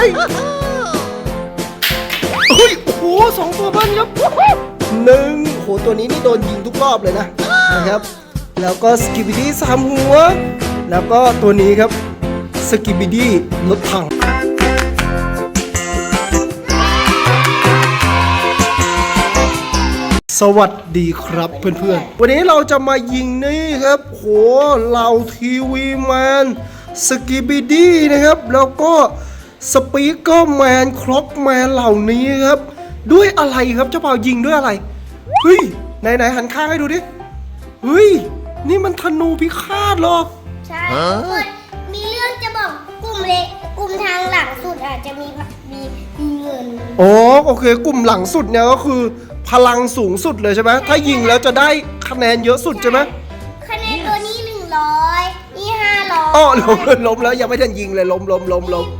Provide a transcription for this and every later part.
เฮ้ยโอ้โหสองตัวเบิ้ลครับหนึ่งโอ้โหตัวนี้นี่โดนยิงทุกรอบเลยนะนะครับ แล้วก็สกิบิดี้สามหัว แล้วก็ตัวนี้ครับสกิบิดี้รถถังสวัสดีครับเพื่อนๆ วันนี้เราจะมายิงนี่ครับ โหเหล่าทีวีแมนสกิบิดี้นะครับ แล้วก็ สปีกเกอร์แมนคล็อกแมนเหล่านี้ครับ ด้วยอะไรครับเจ้าเป่ายิงด้วยอะไรเฮ้ยไหนๆหันข้างให้ดูดิเฮ้ย นี่มันธนูพิฆาตเหรอใช่ทุกคนมีเรื่องจะบอกกลุ่มเล็กกลุ่มทางหลังสุดอาจจะมีมีมีเงินอ๋อโอเค กลุ่มหลังสุดเนี่ยก็คือ พลังสูงสุดเลยใช่ไหมถ้ายิงแล้วจะได้คะแนนเยอะสุดใช่ไหมคะแนนตัวนี้หนึ่งร้อยนี่ห้าร้อยอ๋อล้มล้มแล้วยังไม่ทันยิงเลยล้มล้มล้มล้มมีแค่สี่กลุ่มนี้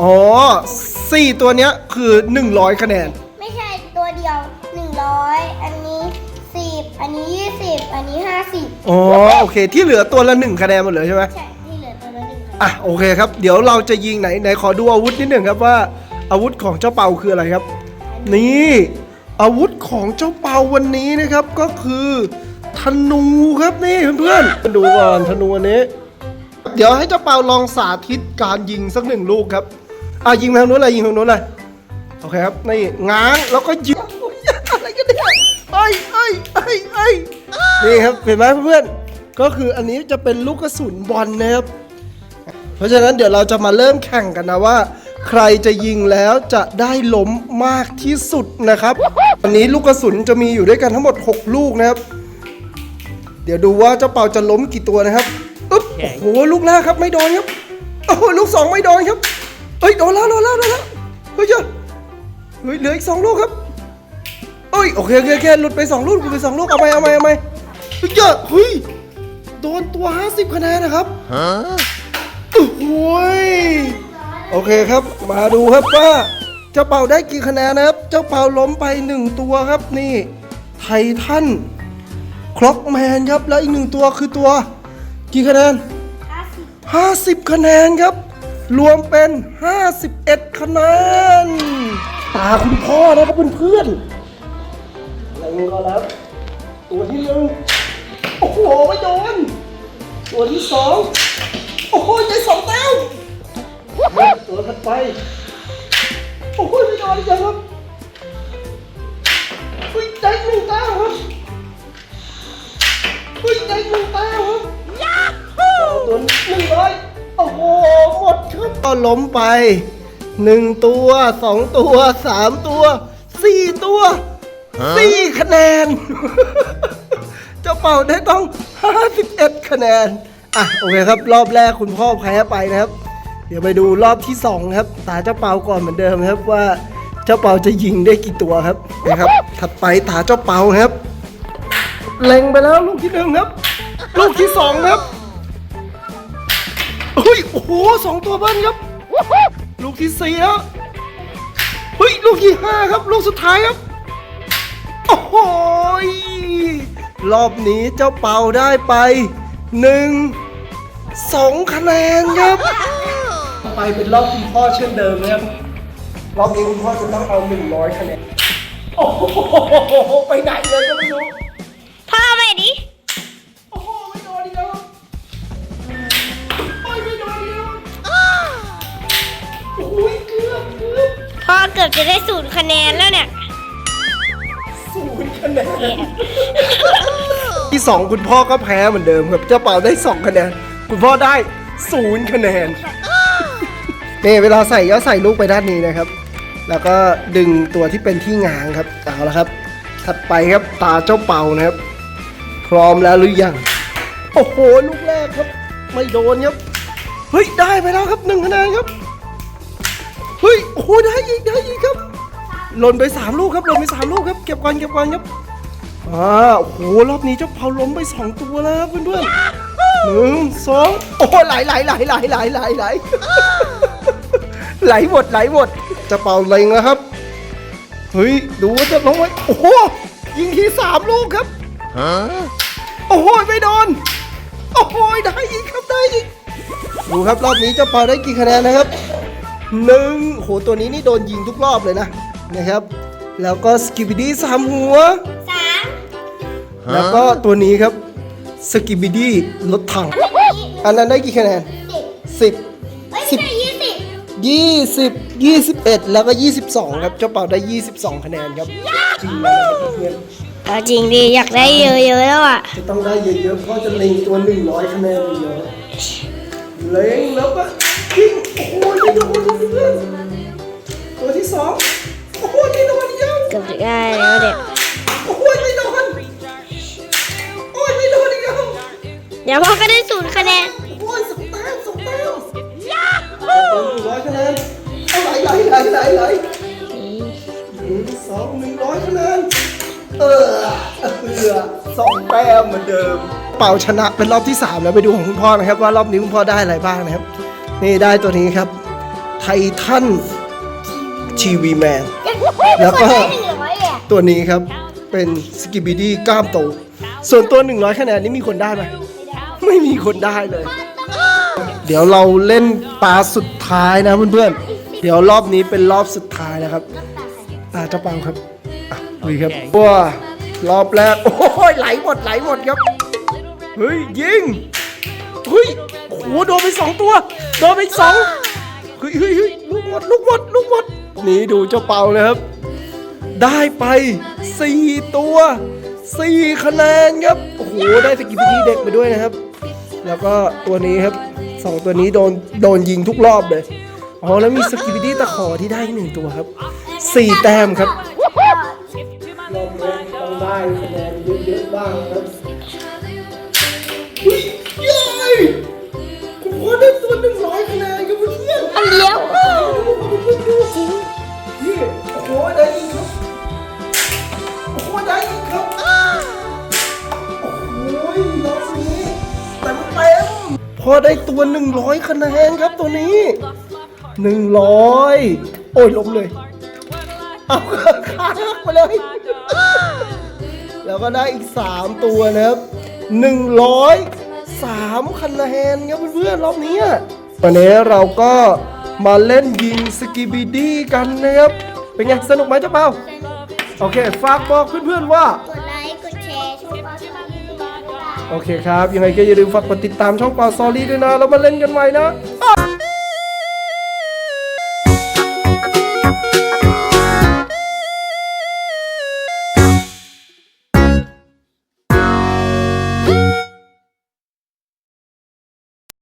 อ๋อสี่ตัวเนี้ยคือ 100 คะแนน ไม่ใช่ตัวเดียวหนึ่งร้อยอันนี้สิบอันนี้ยี่สิบอันนี้ห้าสิบอ๋อโอเค ที่เหลือตัวละ1คะแนนหมดเลยใช่ไหมใช่ที่เหลือตัวละหนึ่งคะแนนอะโอเคครับ เดี๋ยวเราจะยิงไหนไหนขอดูอาวุธนิดหนึ่งครับว่า อาวุธของเจ้าเปาคืออะไรครับ นี่ อาวุธของเจ้าเปาวันนี้นะครับก็คือธนูครับนี่เพื่อนๆดูก่อนธนูอันนี้ เดี๋ยวให้เจ้าเปาลองสาธิตการยิงสักหนึ่งลูกครับ อะยิงทางนู้นเลยยิงทางนู้นเลยโอเคครับนี่ง้างแล้วก็ยิงอะไรกันเนี่ยไอ้ไอ้ไอ้ไอ้นี่ครับเห็นไหมเพื่อนก็คืออันนี้จะเป็นลูกกระสุนบอลนะครับเพราะฉะนั้นเดี๋ยวเราจะมาเริ่มแข่งกันนะว่า ใครจะยิงแล้วจะได้ล้มมากที่สุดนะครับวันนี้ลูกกระสุนจะมีอยู่ด้วยกันทั้งหมด 6 ลูกนะครับ เดี๋ยวดูว่าเจ้าเปาจะล้มกี่ตัวนะครับอึ๊บโอ้โหลูกแรกครับไม่โดนครับโอ้โหลูกสองไม่โดนครับ เฮ้ยโดนแล้วโดนแล้วโดนแล้วเฮ้ยเจ้าเฮ้ยเหลืออีกสองลูกครับเอ้ยโอเคโอเคโอเคหลุดไปสองลูกหลุดไปสองลูกเอาไหมเอาไหมเอาไหมเฮ้ยเจ้าเฮ้ยโดนตัว 50คะแนนนะครับโอ้โหยโอเคครับ มาดูครับว่าเจ้าเป่าได้กี่คะแนนนะครับ เจ้าเป่าล้มไปหนึ่งตัวครับนี่ไททันคล็อกแมนครับแล้วอีกหนึ่งตัวคือตัว กี่คะแนนห้าสิบ50 คะแนนครับ รวมเป็น 51 คะแนน ตาคุณพ่อนะครับเพื่อนๆอะไรก็แล้ว ตัวที่หนึ่งโอ้โหไม่โดน ตัวที่สองโอ้โหได้สองแต้มตัวถัดไป โอ้โหไม่โดนอีกแล้วครับเฮ้ยได้หนึ่งแต้มครับเฮ้ยได้หนึ่งแต้มครับตัวหนึ่ง ก็ล้มไปหนึ่งตัวสองตัวสามตัวสี่ตัวสี่คะแนน เจ้าเป่าได้ต้อง 51 คะแนน อะโอเคครับ รอบแรกคุณพ่อแพ้ไปนะครับ เดี๋ยวไปดูรอบที่สองครับ ตาเจ้าเปาก่อนเหมือนเดิมครับว่าเจ้าเปาจะยิงได้กี่ตัวครับนะครับ ถัดไปตาเจ้าเปาครับ เล็งไปแล้วลูกที่หนึ่งครับ ลูกที่สองครับ เฮ้ยโอ้โหสองตัวเบิ้ลครับ ลูกที่สี่แล้วเฮ้ยลูกที่ห้าครับ ลูกสุดท้ายครับ โอ้โหยรอบนี้เจ้าเป่าได้ไปหนึ่งสองคะแนนครับ ไปเป็นรอบคุณพ่อเช่นเดิมนะครับ รอบนี้คุณพ่อจะต้องเอาหนึ่งร้อยคะแนน โอ้โหไปไหนเลยก็ไม่รู้ เกือบจะได้ศูนย์คะแนนแล้วเนี่ยศูนย์คะแนนที่สองคุณพ่อก็แพ้เหมือนเดิมครับเจ้าเป่าได้สองคะแนน คุณพ่อได้ศูนย์คะแนนนี่เวลาใส่ก็ใส่ลูกไปด้านนี้นะครับ แล้วก็ดึงตัวที่เป็นที่งางครับเอาละครับ ถัดไปครับตาเจ้าเป่านะครับ พร้อมแล้วหรือยังโอ้โหลูกแรกครับ ไม่โดนครับเฮ้ยได้ไปแล้วครับหนึ่งคะแนนครับ เฮ้ยโอ้โหได้อีกได้อีกครับหล่นไปสามลูกครับหล่นไปสามลูกครับเก็บก่อนเก็บก่อนครับอ่าโอ้โหรอบนี้เจ้าเผาล้มไปสองตัวแล้วครับเพื่อนๆหนึ่งสองโอ้โหไหลไหลไหลไหลไหลไหลไหลไหลหมดไหลหมดจะเป่าเล็งแล้วครับเฮ้ยดูว่าจะลงไหมโอ้โหยิงทีสามลูกครับโอ้โหไม่โดนโอ้โหได้อีกครับได้อีกดูครับรอบนี้เจ้าเปาได้กี่คะแนนนะครับ หนึ่งโหตัวนี้นี่โดนยิงทุกรอบเลยนะนะครับ แล้วก็สกิบิดี้สามหัว สามแล้วก็ตัวนี้ครับสกิบิดี้รถถัง อันนั้นได้กี่คะแนนสิบ10เอ้ยสิไม่บใช่ยี่สิบ20 21แล้วก็22ครับเจ้าเป่าได้22คะแนนครับจริงเลยครับเพื่อนเอาจริงดิอยากได้เยอะๆแล้วอะ จะต้องได้เยอะๆเพราะจะเล็งตัว100คะแนนเยอะเล็งแล้วก็ ยิงโอ้โหไม่โดนเพื่อนตัวที่สองโอ้โหไม่โดนอีกแล้วเกือบจะได้แล้วเด็กโอ้โหไม่โดนโอ้ยไม่โดนอีกแล้วเดี๋ยวพ่อก็ได้ศูนย์คะแนนโอ้ยสองแต้มสองแต้มตัวหนึ่งร้อยคะแนนเอาไหลไหลไหลไหลไหลหนึ่งสองหนึ่งร้อยคะแนนเออเออสองแต้มเหมือนเดิม เป่าชนะเป็นรอบที่ 3 แล้วไปดูของคุณพ่อนะครับ ว่ารอบนี้คุณพ่อได้อะไรบ้างนะครับ นี่ได้ตัวนี้ครับไททันทีวีแมนแล้วก็ได้หนึ่งร้อยเลยอะตัวนี้ครับเป็นสกิบิดี้กล้ามโต ส่วนตัว 100 คะแนนนี้มีคนได้ไหมไม่มีคนได้เลย เดี๋ยวเราเล่นปลาสุดท้ายนะเพื่อนๆ เดี๋ยวรอบนี้เป็นรอบสุดท้ายนะครับอ่าเจ้าปังครับอะลุยครับว้ารอบแรก โอ้ยไหลหมดไหลหมดครับ เฮ้ยยิง เฮ้ย โอ้โหโดนไปสองตัวโดนไปสองเฮ้ยเฮ้ยเฮ้ยลูกหมดลูกหมดลูกหมดนี่ดูเจ้าเปานะครับ ได้ไป4ตัว4คะแนนครับโอ้โหได้สกิปปี้เด็กไปด้วยนะครับ แล้วก็ตัวนี้ครับสองตัวนี้โดนโดนยิงทุกรอบเลยอ๋อแล้วมีสกิปปี้ตะขอที่ได้อีกหนึ่งตัวครับ4แต้มครับรอบนี้ต้องได้คะแนนเยอะๆบ้างครับ พอได้ตัวหนึ่งร้อยคะแนนครับตัวนี้หนึ่งร้อยโอ้ยล้มเลย เอาขาหักไปเลย แล้วก็ได้อีก 3 ตัวนะครับ 103 คะแนนครับเพื่อนๆรอบนี้อะวันนี้เราก็มาเล่นยิงสกิบิดี้กันนะครับ เป็นไง สนุกไหมเจ้าเปาโอเค ฝากบอกเพื่อนๆว่า โอเคครับ ยังไงก็อย่าลืมฝากกดติดตามช่องปาซอรี่ด้วยนะ เรามาเล่นกันใหม่นะ